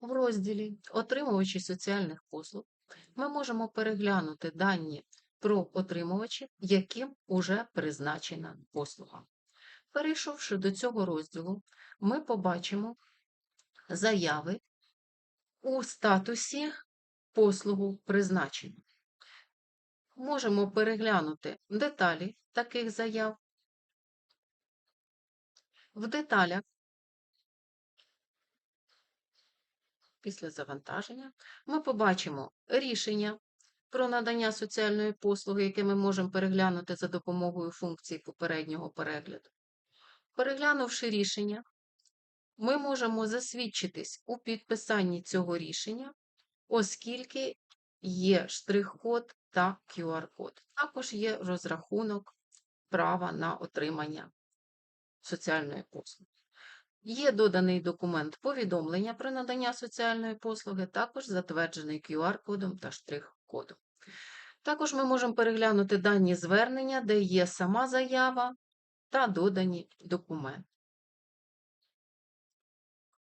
В розділі Отримувачі соціальних послуг ми можемо переглянути дані про отримувачів, яким уже призначена послуга. Перейшовши до цього розділу, ми побачимо заяви у статусі послугу призначення. Можемо переглянути деталі таких заяв. В деталях після завантаження ми побачимо рішення про надання соціальної послуги, яке ми можемо переглянути за допомогою функції попереднього перегляду. Переглянувши рішення, ми можемо засвідчитись у підписанні цього рішення, оскільки є штрих-код та QR-код. Також є розрахунок права на отримання соціальної послуги. Є доданий документ повідомлення про надання соціальної послуги, також затверджений QR-кодом та штрих-кодом. Також ми можемо переглянути дані звернення, де є сама заява та додані документи.